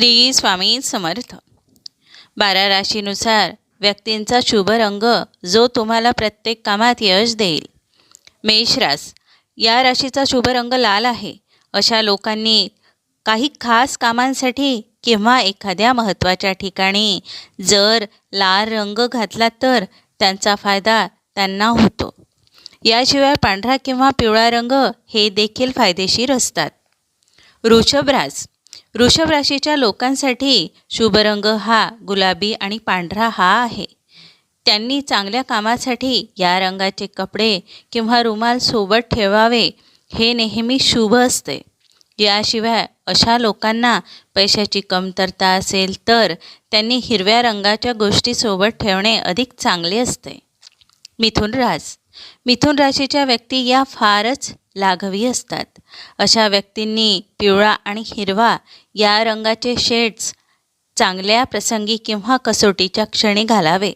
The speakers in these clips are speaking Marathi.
श्री स्वामी समर्थ. बारा राशीनुसार व्यक्तींचा शुभ रंग जो तुम्हाला प्रत्येक कामात यश देईल. मेषरास या राशीचा शुभ रंग लाल आहे. अशा लोकांनी काही खास कामांसाठी किंवा एखाद्या महत्त्वाच्या ठिकाणी जर लाल रंग घातला तर त्यांचा फायदा त्यांना होतो. याशिवाय पांढरा किंवा पिवळा रंग हे देखील फायदेशीर असतात. वृषभ वृषभ राशीच्या लोकांसाठी शुभ रंग हा गुलाबी आणि पांढरा हा आहे. त्यांनी चांगल्या कामासाठी या रंगाचे कपडे किंवा रुमाल सोबत ठेवावे हे नेहमी शुभ असते. याशिवाय अशा लोकांना पैशाची कमतरता असेल तर त्यांनी हिरव्या रंगाच्या गोष्टी सोबत ठेवणे अधिक चांगले असते. मिथुन रास मिथुन राशीच्या व्यक्ती या फारच लाघवी असतात. अशा व्यक्तींनी पिवळा आणि हिरवा या रंगाचे शेड्स चांगल्या प्रसंगी किंवा कसोटीच्या क्षणी घालावे.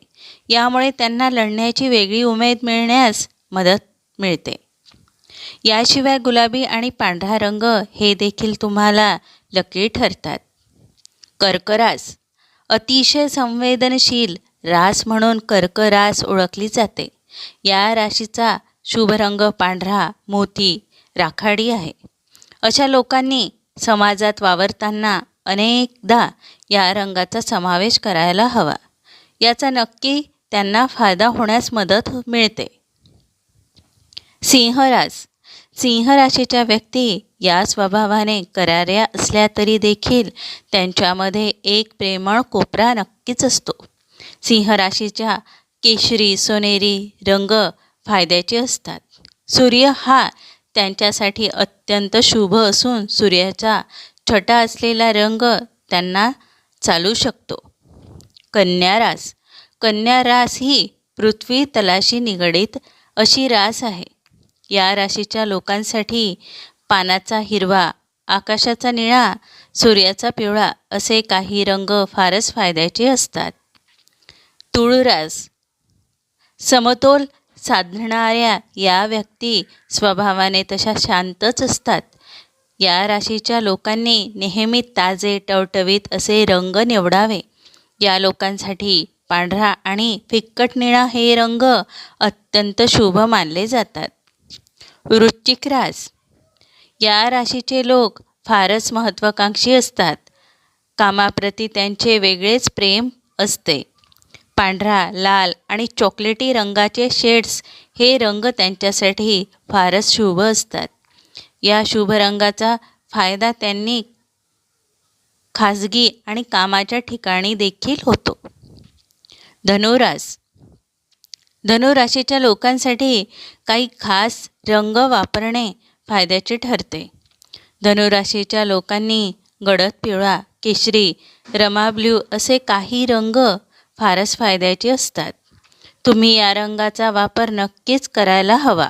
यामुळे त्यांना लढण्याची वेगळी उमेद मिळण्यास मदत मिळते. याशिवाय गुलाबी आणि पांढरा रंग हे देखील तुम्हाला लकी ठरतात. कर्करास. अतिशय संवेदनशील रास म्हणून कर्करास ओळखली जाते. या राशीचा शुभ रंग पांढरा मोती राखाडी आहे. अशा लोकांनी समाजात वावरताना अनेकदा या रंगाचा समावेश करायला हवा. याचा नक्की त्यांना फायदा होण्यास मदत मिळते. सिंहरास सिंह राशीच्या व्यक्ती या स्वभावाने कराऱ्या असल्या तरी देखील त्यांच्यामध्ये एक प्रेमळ कोपरा नक्कीच असतो. सिंह राशीच्या केशरी सोनेरी रंग फायद्याचे असतात. सूर्य हा त्यांच्यासाठी अत्यंत शुभ असून सूर्याचा छटा असलेला रंग त्यांना चालू शकतो. कन्या रास. कन्या रास ही पृथ्वी तलाशी निगडीत अशी रास आहे. या राशीच्या लोकांसाठी पानाचा हिरवा आकाशाचा निळा सूर्याचा पिवळा असे काही रंग फारच फायद्याचे असतात. तुळरास. समतोल साधणाऱ्या या व्यक्ती स्वभावाने तशा शांतच असतात. या राशीच्या लोकांनी नेहमी ताजे टवटवीत असे रंग निवडावे. या लोकांसाठी पांढरा आणि फिक्कट निळा हे रंग अत्यंत शुभ मानले जातात. वृश्चिक रास. या राशीचे लोक फारच महत्त्वाकांक्षी असतात. कामाप्रती त्यांचे वेगळेच प्रेम असते. पांढरा लाल आणि चॉकलेटी रंगाचे शेड्स हे रंग त्यांच्यासाठी फारच शुभ असतात. या शुभ रंगाचा फायदा त्यांनी खाजगी आणि कामाच्या ठिकाणी देखील होतो. धनुरास. धनुराशीच्या लोकांसाठी काही खास रंग वापरणे फायद्याचे ठरते. धनुराशीच्या लोकांनी गडद पिवळा केशरी रमा ब्ल्यू असे काही रंग फारच फायद्याचे असतात. तुम्ही या रंगाचा वापर नक्कीच करायला हवा.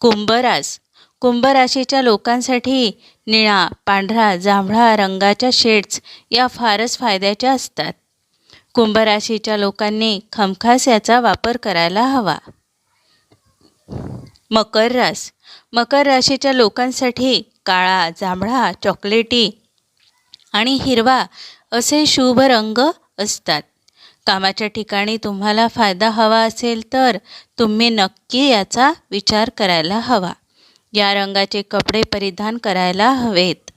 कुंभरास कुंभराशीच्या लोकांसाठी निळा पांढरा जांभळा रंगाच्या शेड्स या फारच फायद्याच्या असतात. कुंभराशीच्या लोकांनी खमखास याचा वापर करायला हवा. मकर रास. मकर राशीच्या लोकांसाठी काळा जांभळा चॉकलेटी आणि हिरवा असे शुभ रंग असतात. कामाच्या ठिकाणी तुम्हाला फायदा हवा असेल तर तुम्ही नक्की याचा विचार करायला हवा. या रंगाचे कपडे परिधान करायला हवेत.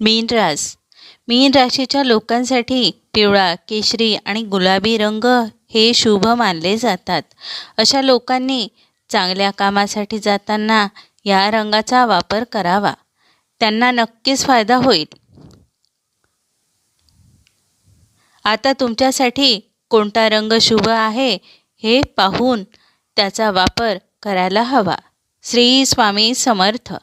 मीन रास. मीन राशीच्या लोकांसाठी पिवळा केशरी आणि गुलाबी रंग हे शुभ मानले जातात. अशा लोकांनी चांगल्या कामासाठी जाताना या रंगाचा वापर करावा. त्यांना नक्कीच फायदा होईल. आता तुमच्यासाठी कोणता रंग शुभ आहे हे पाहून त्याचा वापर करायला हवा. श्री स्वामी समर्थ.